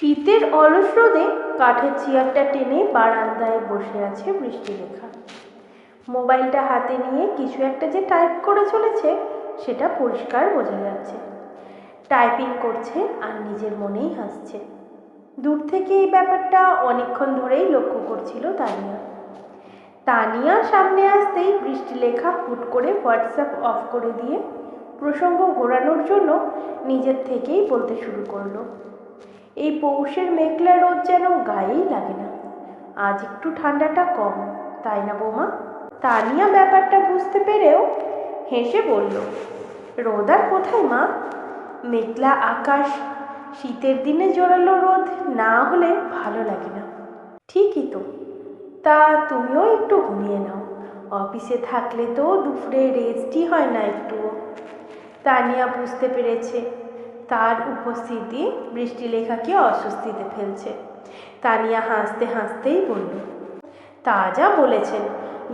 শীতের অলস রোদে কাঠের চেয়ারটা টেনে বারান্দায় বসে আছে বৃষ্টিরেখা। মোবাইলটা হাতে নিয়ে কিছু একটা যে টাইপ করে চলেছে, সেটা পরিষ্কার বোঝা যাচ্ছে। টাইপিং করছে আর নিজের মনেই হাসছে। দূর থেকে এই ব্যাপারটা অনেকক্ষণ ধরেই লক্ষ্য করছিল তানিয়া। তানিয়া সামনে আসতেই বৃষ্টিলেখা হুট করে হোয়াটসঅ্যাপ অফ করে দিয়ে প্রসঙ্গ ঘোরানোর জন্য নিজের থেকেই বলতে শুরু করল। এই পৌষের মেঘলা রোদ যেন গায়েই লাগে না। আজ একটু ঠান্ডাটা কম, তাই না বৌমা? তানিয়া ব্যাপারটা বুঝতে পেরেও হেসে বলল, রোদ আর কোথায় মা? মেঘলা আকাশ, শীতের দিনে জোরালো রোদ না হলে ভালো লাগে না। ঠিকই তো। তা তুমিও একটু ঘুমিয়ে নাও। অফিসে থাকলে তো দুপুরে রেস্টই হয় না একটুও। তানিয়া বুঝতে পেরেছে তার উপস্থিতি বৃষ্টিলেখাকে অস্বস্তিতে ফেলছে। তানিয়া হাসতে হাসতেই বলল, তা যা বলেছেন,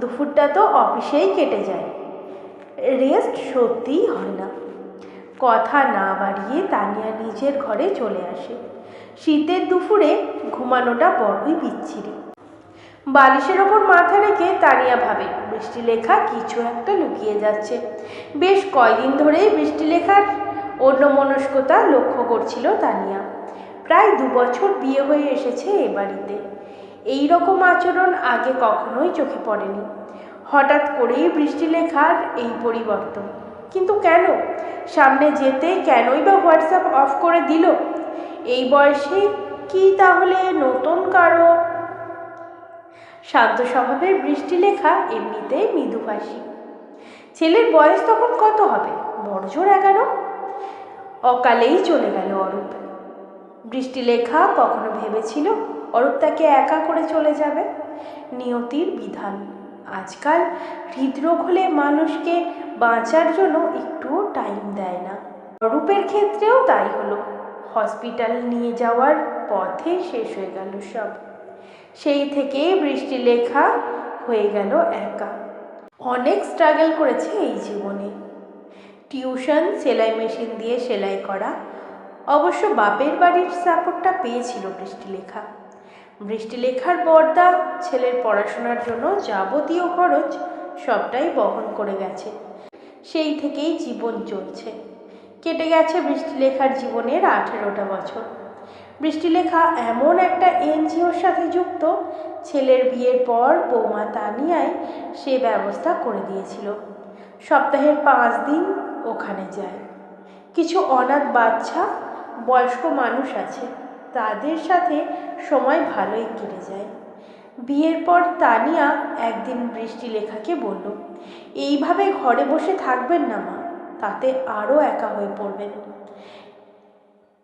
দুপুরটা তো অফিসেই কেটে যায়। রেস্ট সত্যিই হয় না। কথা না বাড়িয়ে তানিয়া নিজের ঘরে চলে আসে। শীতের দুপুরে ঘুমানোটা বড়ই বিচ্ছিরি। বালিশের ওপর মাথা রেখে তানিয়া ভাবে, বৃষ্টিলেখা কিছু একটা লুকিয়ে যাচ্ছে। বেশ কয়দিন ধরেই বৃষ্টিলেখার অন্যমনস্কতা লক্ষ্য করছিল তানিয়া। প্রায় দু বছর বিয়ে হয়ে এসেছে এ বাড়িতে। এই রকম আচরণ আগে কখনোই চোখে পড়েনি। হঠাৎ করেই বৃষ্টি লেখার এই পরিবর্তন। কিন্তু কেন? সামনে যেতে কেনই বা হোয়াটসঅ্যাপ অফ করে দিল? এই বয়সে কি তাহলে নতুন কারও? শান্ত স্বভাবের বৃষ্টি লেখা এমনিতেই মৃদুভাষী ছেলের বয়স তখন কত হবে? বড়জোর এগারো? অকালেই চলে গেল অরূপ। বৃষ্টিলেখা কখনো ভেবেছিল অরূপ তাকে একা করে চলে যাবে? নিয়তির বিধান। আজকাল হৃদরোগ হলে মানুষকে বাঁচার জন্য একটুও টাইম দেয় না। অরূপের ক্ষেত্রেও তাই হলো। হসপিটাল নিয়ে যাওয়ার পথে শেষ হয়ে গেল সব। সেই থেকে বৃষ্টিলেখা হয়ে গেল একা। অনেক স্ট্রাগল করেছে এই জীবনে। টিউশন, সেলাই মেশিন দিয়ে সেলাই করা। অবশ্য বাপের বাড়ির সাপোর্টটা পেয়েছিল বৃষ্টিলেখা। বৃষ্টিলেখার বর্দা, ছেলের পড়াশোনার জন্য যাবতীয় খরচ সবটাই বহন করে গেছে। সেই থেকেই জীবন চলছে। কেটে গেছে বৃষ্টিলেখার জীবনের আঠেরোটা বছর। বৃষ্টিলেখা এমন একটা এনজিওর সাথে যুক্ত, ছেলের বিয়ের পর বৌমা তানিয়ায় সে ব্যবস্থা করে দিয়েছিল। সপ্তাহের পাঁচ দিন ওখানে যায়। কিছু অনাথ বাচ্চা, বয়স্ক মানুষ আছে, তাদের সাথে সময় ভালোই কেটে যায়। বিয়ের পর তানিয়া একদিন বৃষ্টিলেখাকে বলল, এইভাবে ঘরে বসে থাকবেন না মা, তাতে আরও একা হয়ে পড়বেন।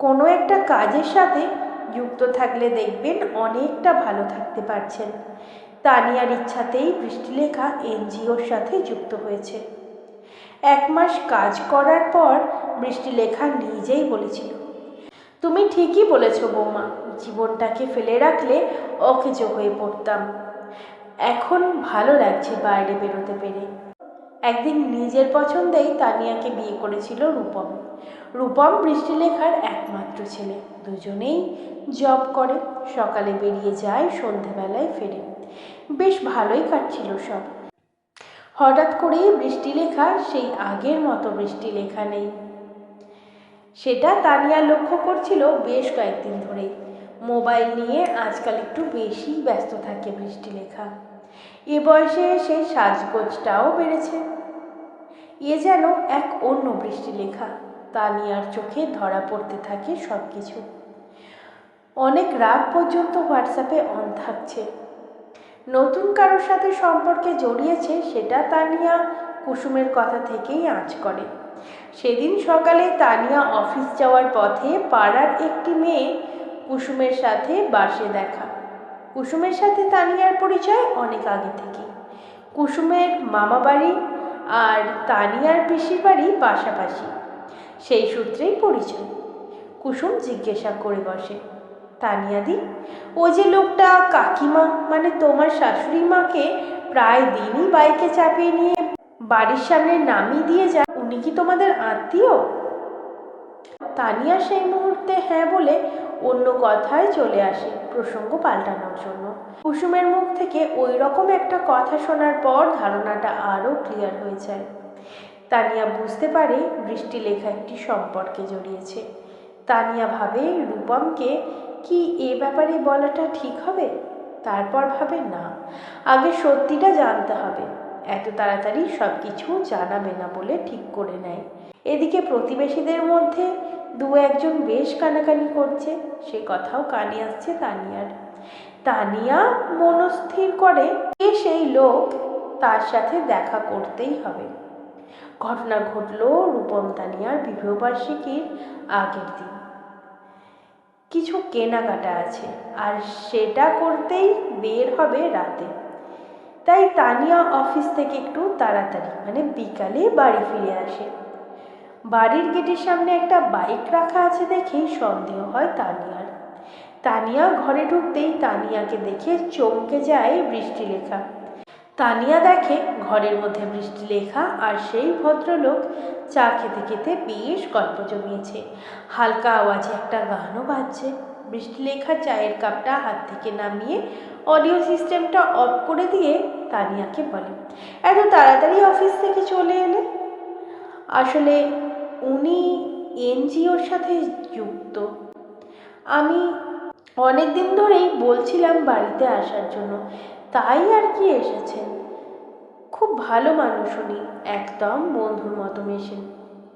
কোনো একটা কাজের সাথে যুক্ত থাকলে দেখবেন অনেকটা ভালো থাকতে পারছেন। তানিয়ার ইচ্ছাতেই বৃষ্টিলেখা এনজিওর সাথে যুক্ত হয়েছে। এক মাস কাজ করার পর বৃষ্টিলেখা নিজেই বলেছিল। তুমি ঠিকই বলেছ বৌমা, জীবনটাকে ফেলে রাখলে অকেজো হয়ে পড়তাম। এখন ভালো লাগছে বাইরে বেরোতে পেরে। একদিন নিজের পছন্দেই তানিয়াকে বিয়ে করেছিল রূপম। রূপম বৃষ্টিলেখার একমাত্র ছেলে। দুজনেই জব করে, সকালে বেরিয়ে যায়, সন্ধেবেলায় ফেরে। বেশ ভালোই কাটছিল সব। হঠাৎ করেই বৃষ্টি লেখা সেই আগের মতো বৃষ্টি লেখা নেই। সেটা তানিয়া লক্ষ্য করছিল বেশ কয়েকদিন ধরেই। মোবাইল নিয়ে আজকাল একটু বেশি ব্যস্ত থাকে বৃষ্টি লেখা। এ বয়সে এসে সাজগোজটাও বেড়েছে। এ যেন এক অন্য বৃষ্টিলেখা তানিয়ার চোখে ধরা পড়তে থাকে সব কিছু অনেক রাত পর্যন্ত হোয়াটসঅ্যাপে অন থাকছে। নতুন কারোর সাথে সম্পর্কে জড়িয়েছে সেটা তানিয়া কুসুমের কথা থেকেই আঁচ করে। সেদিন সকালে তানিয়া অফিস যাওয়ার পথে পাড়ার একটি মেয়ে কুসুমের সাথে বাসে দেখা। কুসুমের সাথে তানিয়ার পরিচয় অনেক আগে থেকে কুসুমের মামা বাড়ি আর তানিয়ার পিসির বাড়ি পাশাপাশি। সেই সূত্রেই পরিচয়। কুসুম জিজ্ঞাসা করে বসে তানিয়াদি ও যে লোকটা কাকিমা মানে তোমার শাশুড়ি মাকে প্রায় দিনই বাইকে চাপিয়ে নিয়ে বাড়ির সামনে নামিয়ে দিয়ে যান উনি কি তোমাদের আত্মীয়? তানিয়া সেই মুহূর্তে হ্যাঁ বলে অন্য কথায় চলে আসে, প্রসঙ্গ পাল্টানোর জন্য। কুসুমের মুখ থেকে ওই রকম একটা কথা শোনার পর ধারণাটা আরও ক্লিয়ার হয়ে যায়। তানিয়া বুঝতে পারে বৃষ্টি লেখা একটি সম্পর্কে জড়িয়েছে। তানিয়া ভাবে রূপমকে কি এ ব্যাপারে বলাটা ঠিক হবে? তারপর ভাবে, না, আগে সত্যিটা জানতে হবে। এত তাড়াতাড়ি সব কিছু জানাবে না বলে ঠিক করে নেয়। এদিকে প্রতিবেশীদের মধ্যে দু একজন বেশ কানাকানি করছে। সে কথাও কানে আসছে তানিয়ার। তানিয়া মনস্থির করে কে সেই লোক তার সাথে দেখা করতেই হবে। ঘটনা ঘটল রূপম তানিয়ার বিবাহবার্ষিকীর আগের দিন। কিছু কেনাকাটা আছে, আর সেটা করতেই বের হবে রাতে। তাই তানিয়া অফিস থেকে একটু তাড়াতাড়ি মানে বিকালে বাড়ি ফিরে আসে। বাড়ির গেটের সামনে একটা বাইক রাখা আছে দেখেই সন্দেহ হয় তানিয়ার। তানিয়া ঘরে ঢুকতেই তানিয়াকে দেখে চমকে যায় বৃষ্টিলেখা। তানিয়া দেখে ঘরের মধ্যে বৃষ্টি লেখা আর সেই ভদ্রলোক চা খেতে খেতে বেশ গল্প জমিয়েছে। হালকা আওয়াজে একটা গানও বাজছে। বৃষ্টিলেখা চায়ের কাপটা হাত থেকে নামিয়ে অডিও সিস্টেমটা অফ করে দিয়ে তানিয়াকে বলে, এত তাড়াতাড়ি অফিস থেকে চলে এলে? আসলে উনি এনজিওর সাথে যুক্ত। আমি অনেক দিন ধরেই বলছিলাম বাড়িতে আসার জন্য। তাই আর কি এসেছেন খুব ভালো মানুষ উনি, একদম বন্ধুর মতো মেশেন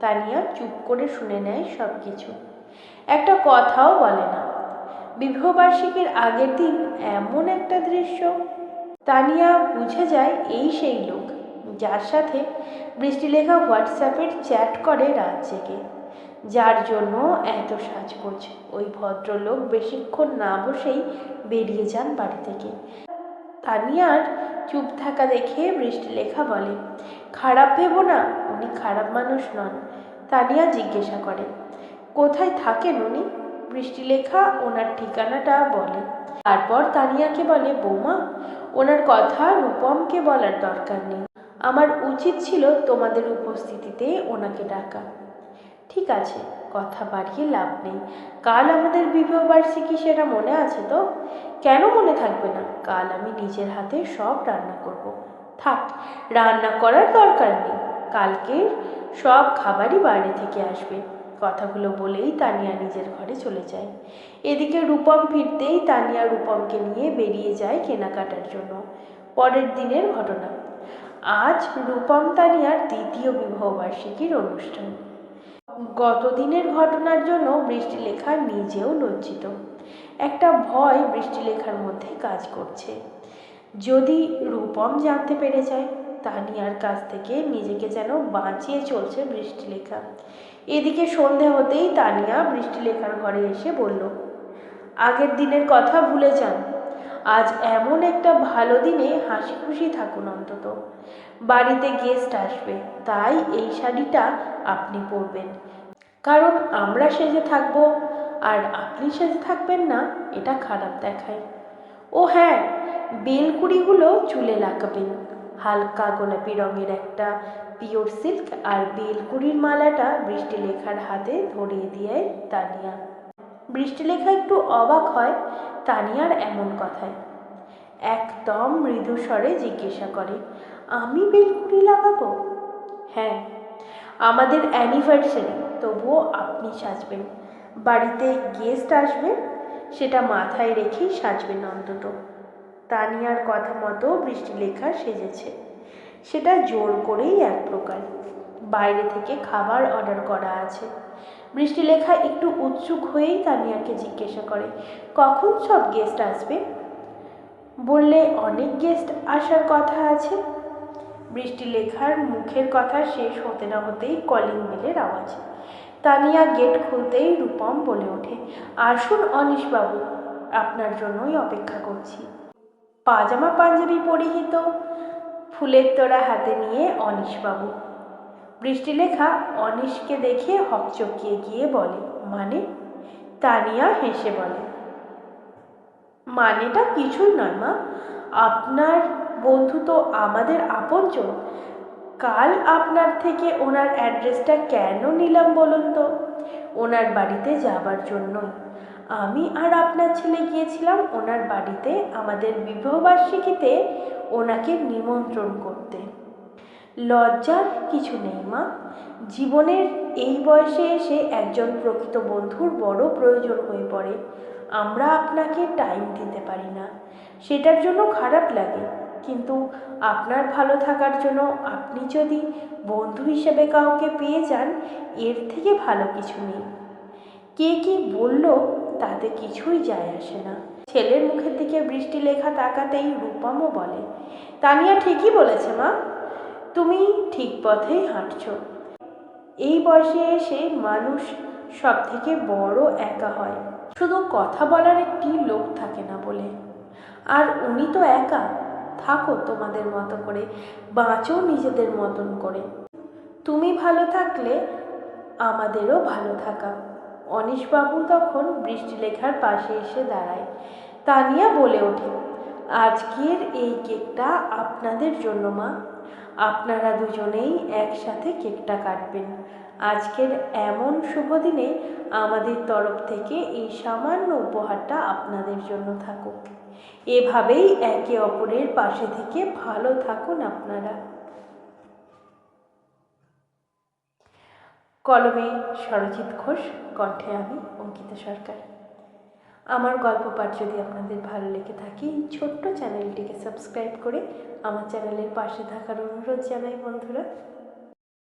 তানিয়া চুপ করে শুনে নেয় সব কিছু একটা কথাও বলে না। বিবাহবার্ষিকীর আগের দিন এমন একটা দৃশ্য। তানিয়া বুঝে যায় এই সেই লোক, যার সাথে বৃষ্টিলেখা হোয়াটসঅ্যাপের চ্যাট করে রাত জেগে। যার জন্য এত সাজগোজ। ওই ভদ্রলোক বেশিক্ষণ না বসেই বেরিয়ে যান বাড়ি থেকে। তানিয়ার চুপ থাকা দেখে বৃষ্টিলেখা বলে, খারাপ ভেবো না, উনি খারাপ মানুষ নন তানিয়া জিজ্ঞাসা করে। কোথায় থাকেন উনি? বৃষ্টিলেখা ওনার ঠিকানাটা বলে। তারপর তানিয়াকে বলে, বৌমা, ওনার কথা রূপমকে বলার দরকার নেই। আমার উচিত ছিল তোমাদের উপস্থিতিতে ওনাকে ডাকা। ঠিক আছে, কথা বাড়িয়ে লাভ নেই। কাল আমাদের বিবাহবার্ষিকী সেটা মনে আছে তো? কেন মনে থাকবে না? কাল আমি নিজের হাতে সব রান্না করব। থাক, রান্না করার দরকার নেই। কালকে সব খাবারই বাইরে থেকে আসবে। কথাগুলো বলেই তানিয়া নিজের ঘরে চলে যায়। এদিকে রূপম ফিরতেই তানিয়া রূপমকে নিয়ে বেরিয়ে যায় কেনাকাটার জন্য। পরের দিনের ঘটনা। আজ রূপম তানিয়ার দ্বিতীয় বিবাহবার্ষিকীর অনুষ্ঠান। গতদিনের ঘটনার জন্য বৃষ্টিলেখা নিজেও লজ্জিত। একটা ভয় বৃষ্টিলেখার মধ্যে কাজ করছে। যদি রূপম জানতে পেরে যায়, তানিয়ার কাছ থেকে নিজেকে যেন বাঁচিয়ে চলছে বৃষ্টিলেখা। এদিকে সন্ধে হতেই তানিয়া বৃষ্টিলেখার ঘরে এসে বলল, আগের দিনের কথা ভুলে যান। আজ এমন একটা ভালো দিনে হাসি খুশি থাকুন অন্তত। বাড়িতে গেস্ট আসবে, তাই এই শাড়িটা আপনি পরবেন। কারণ আমরা সেজে থাকব, আর আপনি সেজে থাকবেন না, এটা খারাপ দেখায়। ও হ্যাঁ বেলকুড়িগুলো চুলে লাগাবেন। হালকা গোলাপি রঙের একটা পিওর সিল্ক আর বেলকুড়ির মালাটা বৃষ্টি লেখার হাতে ধরিয়ে দিয়ে তানিয়া। বৃষ্টিলেখা একটু অবাক হয় তানিয়ার এমন কথায়। একদম মৃদু স্বরে জিজ্ঞাসা করে, আমি বেলকুড়ি লাগাবো? হ্যাঁ আমাদের অ্যানিভার্সারি তবুও আপনি সাজবেন। বাড়িতে গেস্ট আসবে, সেটা মাথায় রেখেই সাজবেন অন্তত। তানিয়ার কথা মতো বৃষ্টিলেখা সেজেছে। সেটা জোর করেই এক প্রকার। বাইরে থেকে খাবার অর্ডার করা আছে। বৃষ্টিলেখা একটু উৎসুক হয়েই তানিয়াকে জিজ্ঞাসা করে, কখন সব গেস্ট আসবে? বললে অনেক গেস্ট আসার কথা আছে। বৃষ্টিলেখার মুখের কথা শেষ হতে না হতেই কলিং বেলের আওয়াজ। তানিয়া গেট খুলতেই রূপম বলে ওঠে, আসুন অনিশবাবু, আপনার জন্যই অপেক্ষা করছি। পাজামা পাঞ্জাবি পরিহিত? ফুলের তোড়া হাতে নিয়ে অনিশবাবু। বৃষ্টিলেখা অনিশকে দেখে হকচকিয়ে গিয়ে বলে মানে? তানিয়া হেসে বলে, মানেটা কিছুই নয় মা। আপনার বন্ধু তো আমাদের আপনজন। কাল আপনার থেকে ওনার অ্যাড্রেসটা কেন নিলাম বলুন তো? ওনার বাড়িতে যাবার জন্যই। আমি আর আপনার ছেলে গিয়েছিলাম ওনার বাড়িতে আমাদের বিবাহবার্ষিকীতে ওনাকে নিমন্ত্রণ করতে। লজ্জার কিছু নেই, মা। জীবনের এই বয়সে এসে একজন প্রকৃত বন্ধুর বড় প্রয়োজন হয়ে পড়ে। আমরা আপনাকে টাইম দিতে পারি না। সেটার জন্য খারাপ লাগে। কিন্তু আপনার ভালো থাকার জন্য আপনি যদি বন্ধু হিসেবে কাউকে পেয়ে যান, এর থেকে ভালো কিছু নেই। কে কি বলল তাতে কিছুই যায় আসে না। ছেলের মুখের দিকে বৃষ্টি লেখা তাকাতেই রূপমও বলে, তানিয়া ঠিকই বলেছে, মা। তুমি ঠিক পথেই হাঁটছ। এই বয়সে এসে মানুষ সব থেকে বড় একা হয়। শুধু কথা বলার একটি লোক থাকে না বলে। আর উনি তো একা। থাকো তোমাদের মতো করে। বাঁচো নিজেদের মতন করে। তুমি ভালো থাকলে আমাদেরও ভালো থাকা। অনিশবাবু তখন বৃষ্টি লেখার পাশে এসে দাঁড়ায়। তানিয়া বলে ওঠে, আজকের এই কেকটা আপনাদের জন্য, মা। আপনারা দুজনেই একসাথে কেকটা কাটবেন। আজকের এমন শুভ দিনে আমাদের তরফ থেকে এই সামান্য উপহারটা আপনাদের জন্য থাকুক। এভাবেই একে অপরের পাশে থেকে ভালো থাকুন আপনারা। কলমে সরজিৎ ঘোষ, কণ্ঠে আমি অঙ্কিতা সরকার। আমার গল্প পাঠ যদি আপনাদের ভালো লেগে থাকে, এই ছোট্ট চ্যানেলটিকে সাবস্ক্রাইব করে আমার চ্যানেলের পাশে থাকার অনুরোধ জানাই বন্ধুরা।